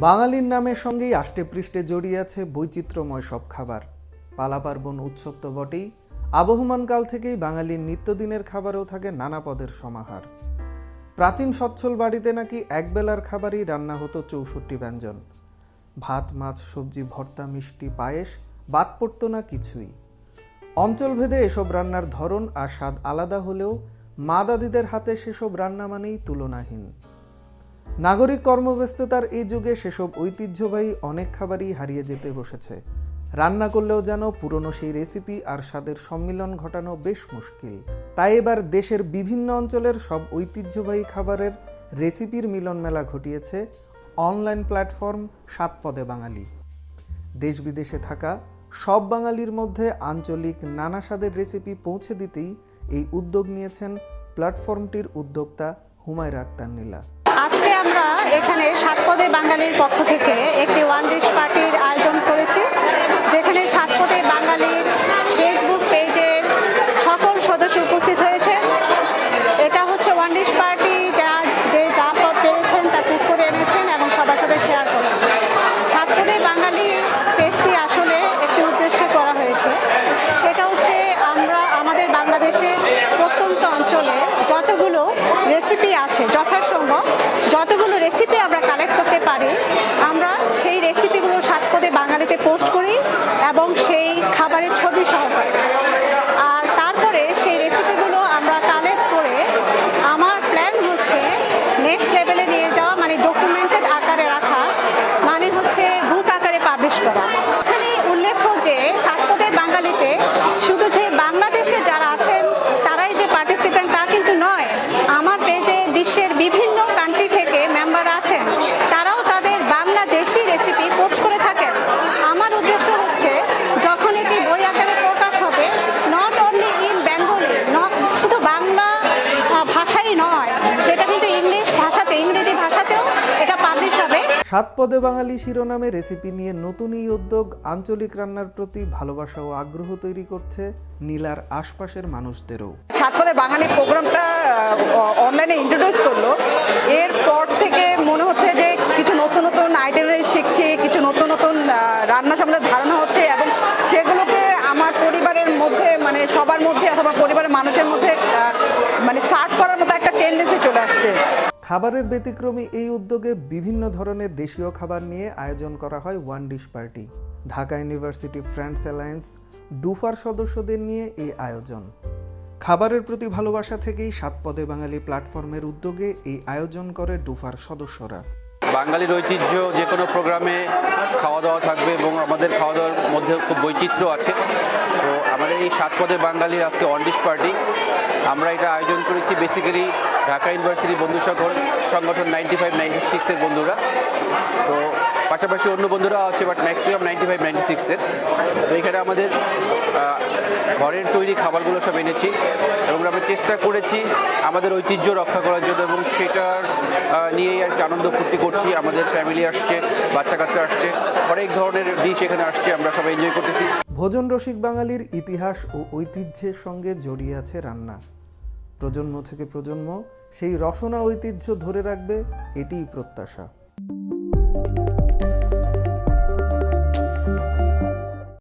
বাঙালির নামের সঙ্গেই আষ্টে পৃষ্ঠে জড়িয়ে আছে বৈচিত্র্যময় সব খাবার। পালা পার্বণ উৎসব তো বটেই। আবহমান কাল থেকেই বাঙালির নিত্যদিনের খাবারেও থাকে নানা পদের সমাহার। প্রাচীন সচ্ছল বাড়িতে নাকি একবেলার খাবারই রান্না হতো চৌষট্টি ব্যঞ্জন। ভাত, মাছ, সবজি, ভর্তা, মিষ্টি, পায়েস, বাদ পড়তো না কিছুই। অঞ্চলভেদে এসব রান্নার ধরন আর স্বাদ আলাদা হলেও মা দাদিদের হাতে সেসব রান্না মানেই তুলনাহীন। নাগরিক কর্মব্যস্ততার এই যুগে সেসব ঐতিহ্যবাহী অনেক খাবারই হারিয়ে যেতে বসেছে। রান্না করলেও যেন পুরনো সেই রেসিপি আর স্বাদের সম্মিলন ঘটানো বেশ মুশকিল। তাই এবার দেশের বিভিন্ন অঞ্চলের সব ঐতিহ্যবাহী খাবারের রেসিপির মিলন মেলা ঘটিয়েছে অনলাইন প্ল্যাটফর্ম সাত পদে বাঙালি। দেশ বিদেশে থাকা সব বাঙালির মধ্যে আঞ্চলিক নানা স্বাদের রেসিপি পৌঁছে দিতেই এই উদ্যোগ নিয়েছেন প্ল্যাটফর্মটির উদ্যোক্তা হুমায়রা আক্তার নীলা। আমরা এখানে সাতপদে বাঙালির পক্ষ থেকে একটি ওয়ান ডিশ পার্টির আয়োজন করেছি, যেখানে সাতপদে বাঙালির ফেসবুক পেজের সকল সদস্য উপস্থিত হয়েছেন এটা হচ্ছে ওয়ান ডিশ পার্টি, যা যে যা পদ পেয়েছেন তা কুক করে এনেছেন এবং সবার সাথে শেয়ার করেন সাতপদে বাঙালি পেজটি আসলে একটি উদ্দেশ্যে করা হয়েছে। সেটা হচ্ছে আমরা, আমাদের বাংলাদেশের প্রত্যন্ত অঞ্চলে যতগুলো রেসিপি আছে, যথাসম্ভব যতগুলো রেসিপি আমরা কালেক্ট করতে পারি, আমরা সেই রেসিপিগুলো সাত করে বাঙালিতে পোস্ট করি এবং সেই খাবারের ছবি সহকারে আর তারপরে সেই রেসিপিগুলো আমরা কালেক্ট করে আমার প্ল্যান হচ্ছে নেক্সট লেভেলে নিয়ে যাওয়া মানে ডকুমেন্টেড আকারে রাখা মানে হচ্ছে বুক আকারে পাবলিশ করা এখানে উল্লেখ্য যে সাতপদে বাঙালিতে শুধু যে বাংলাদেশে যারা আছেন তারাই যে পার্টিসিপেন্ট তা কিন্তু নয় আমার পেজে বিশ্বের বিভিন্ন কান্ট্রি থেকে মেম্বার আছেন তারাও তাদের বাংলাদেশি রেসিপি পোস্ট করে থাকেন আমার উদ্দেশ্য হচ্ছে যখন এটি বই আকারে প্রকাশ হবে নট অনলি ইন বেঙ্গলি শুধু বাংলা আহ, ভাষাই নয় সেটা কিন্তু ইংলিশ ভাষাতে ইংরেজি ভাষাতেও এটা পাবলিশ হবে সাত পদে বাঙালি শিরোনামে রেসিপি নিয়ে নতুন এই উদ্যোগ আঞ্চলিক রান্নার প্রতি ভালোবাসা ও আগ্রহ তৈরি করছে নীলার আশপাশের মানুষদেরও। সাত পদে বাঙালি প্রোগ্রামটা অনলাইনে ইন্ট্রোডিউস করল। এরপর থেকে মনে হচ্ছে খাবারের ব্যতিক্রমী এই উদ্যোগে বিভিন্ন ধরনের দেশীয় খাবার নিয়ে আয়োজন করা হয় one dish party. Dhaka university friends alliance DUFA সদস্যদের নিয়ে এই আয়োজন। খাবারের প্রতি ভালোবাসা থেকেই সাত পদে বাঙালি প্ল্যাটফর্মের উদ্যোগে এই আয়োজন করে ডুফার সদস্যরা। বাঙালির ঐতিহ্য যে কোনো প্রোগ্রামে খাওয়া দাওয়া থাকবে এবং আমাদের খাওয়া দাওয়ার মধ্যে খুব বৈচিত্র্য আছে। তো আমাদের এই সাত পদে বাঙালির আজকে অনডিশ পার্টি। আমরা এটা আয়োজন করেছি বেসিক্যালি ঢাকা ইউনিভার্সিটি বন্ধু সংগঠন সংগঠন নাইনটি ফাইভ নাইনটি সিক্সের বন্ধুরা। তো পাশাপাশি অন্য বন্ধুরা আছে but maximum ninety five ninety সিক্সের তো এখানে আমাদের ঘরের তৈরি খাবারগুলো সব এনেছি। এবং আমরা চেষ্টা করেছি আমাদের ঐতিহ্য রক্ষা করার জন্য এবং সেটার নিয়েই আর কি আনন্দ ফুর্তি করছি। আমাদের ফ্যামিলি আসছে বাচ্চা কাচ্চা আসছে, অনেক ধরনের ডিশ এখানে আসছে, আমরা সবাই এনজয় করতেছি। ভোজন রসিক বাঙালির ইতিহাস ও ঐতিহ্যের সঙ্গে জড়িয়ে আছে রান্না। প্রজন্ম থেকে প্রজন্ম সেই রসনা ঐতিহ্য ধরে রাখবে এটিই প্রত্যাশা।